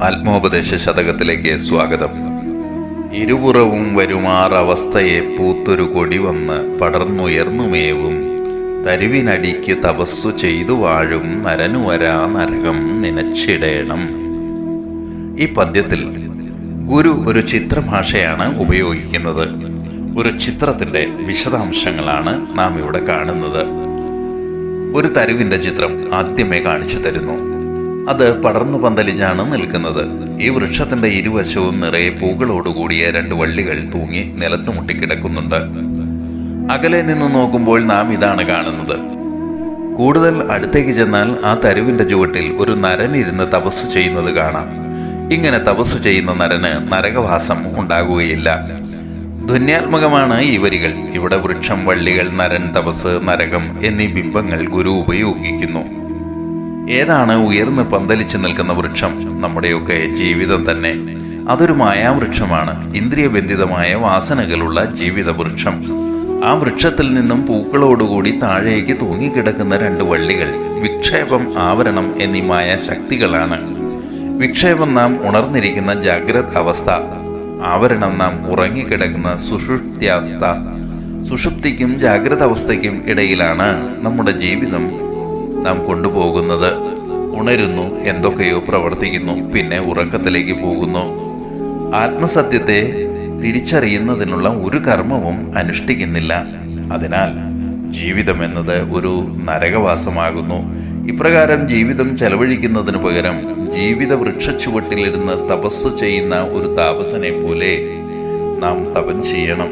ആത്മോപദേശ ശതകത്തിലേക്ക് സ്വാഗതം. ഇരുപുറവും വരുമാറവസ്ഥയെ പൂത്തൊരു കൊടി വന്ന് പടർന്നുയർന്നുമേവും. തരുവിനടിക്ക് തപസ്സു ചെയ്തു വാഴും നരനു വരാ നരകം നനച്ചിടേണം. ഈ പദ്യത്തിൽ ഗുരു ഒരു ചിത്രഭാഷയാണ് ഉപയോഗിക്കുന്നത്. ഒരു ചിത്രത്തിന്റെ വിശദാംശങ്ങളാണ് നാം ഇവിടെ കാണുന്നത്. ഒരു തരുവിന്റെ ചിത്രം ആദ്യമേ കാണിച്ചു തരുന്നു. അത് പടർന്നു പന്തലിഞ്ഞാണ് നിൽക്കുന്നത്. ഈ വൃക്ഷത്തിന്റെ ഇരുവശവും നിറയെ പൂക്കളോടുകൂടിയ രണ്ട് വള്ളികൾ തൂങ്ങി നിലത്ത് മുട്ടിക്കിടക്കുന്നുണ്ട്. അകലെ നിന്ന് നോക്കുമ്പോൾ നാം ഇതാണ് കാണുന്നത്. കൂടുതൽ അടുത്തേക്ക് ചെന്നാൽ ആ തരുവിന്റെ ചുവട്ടിൽ ഒരു നരൻ ഇരുന്ന് തപസ് ചെയ്യുന്നത് കാണാം. ഇങ്ങനെ തപസ് ചെയ്യുന്ന നരന് നരകവാസം ഉണ്ടാകുകയില്ല. ധന്യാത്മകമാണ് ഈ വരികൾ. ഇവിടെ വൃക്ഷം വള്ളികൾ നരൻ തപസ് നരകം എന്നീ ബിംബങ്ങൾ ഗുരു ഉപയോഗിക്കുന്നു. ഏതാണ് ഉയർന്ന് പന്തലിച്ചു നിൽക്കുന്ന വൃക്ഷം? നമ്മുടെയൊക്കെ ജീവിതം തന്നെ. അതൊരു മായാവൃക്ഷമാണ്. ഇന്ദ്രിയബന്ധിതമായ വാസനകളുള്ള ജീവിത വൃക്ഷം ആ വൃക്ഷത്തിൽ നിന്നും പൂക്കളോടുകൂടി താഴേക്ക് തൂങ്ങിക്കിടക്കുന്ന രണ്ട് വള്ളികൾ വിക്ഷേപം ആവരണം എന്നീ ശക്തികളാണ് വിക്ഷേപം നാം ഉണർന്നിരിക്കുന്ന ജാഗ്രത അവസ്ഥ ആവരണം നാം ഉറങ്ങിക്കിടക്കുന്ന സുഷുപ്ത്യാവസ്ഥ സുഷുപ്തിക്കും ജാഗ്രത അവസ്ഥയ്ക്കും ഇടയിലാണ് നമ്മുടെ ജീവിതം. നാം കൊണ്ടുപോകുന്നത്. ഉണരുന്നു എന്തൊക്കെയോ പ്രവർത്തിക്കുന്നു പിന്നെ ഉറക്കത്തിലേക്ക് പോകുന്നു. ആത്മസത്യത്തെ തിരിച്ചറിയുന്നതിനുള്ള ഒരു കർമ്മവും അനുഷ്ഠിക്കുന്നില്ല. അതിനാൽ ജീവിതം എന്നത് ഒരു നരകവാസമാകുന്നു. ഇപ്രകാരം ജീവിതം ചെലവഴിക്കുന്നതിനു പകരം ജീവിത വൃക്ഷച്ചുവട്ടിലിരുന്ന് തപസ് ചെയ്യുന്ന ഒരു താപസനെ പോലെ നാം തപം ചെയ്യണം.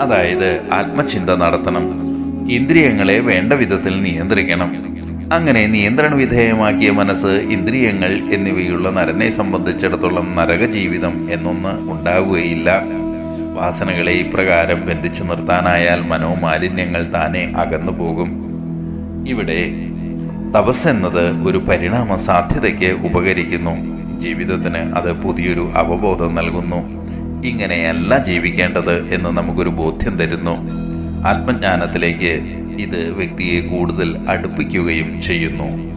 അതായത് ആത്മചിന്ത നടത്തണം. ഇന്ദ്രിയങ്ങളെ വേണ്ട വിധത്തിൽ നിയന്ത്രിക്കണം. അങ്ങനെ നിയന്ത്രണ വിധേയമാക്കിയ മനസ്സ് ഇന്ദ്രിയങ്ങൾ എന്നിവയുള്ള നരനെ സംബന്ധിച്ചിടത്തോളം നരക ജീവിതം എന്നൊന്ന് ഉണ്ടാകുകയില്ല വാസനകളെ ഇപ്രകാരം ബന്ധിച്ചു നിർത്താനായാൽ മനോമാലിന്യങ്ങൾ താനെ അകന്നു പോകും. ഇവിടെ തപസ് എന്നത് ഒരു പരിണാമ സാധ്യതയ്ക്ക് ഉപകരിക്കുന്നു. ജീവിതത്തിന് അത് പുതിയൊരു അവബോധം നൽകുന്നു. ഇങ്ങനെയല്ല ജീവിക്കേണ്ടത് എന്ന് നമുക്കൊരു ബോധ്യം തരുന്നു. ആത്മജ്ഞാനത്തിലേക്ക് ഇത് വ്യക്തിയെ കൂടുതൽ അടുപ്പിക്കുകയും ചെയ്യുന്നു.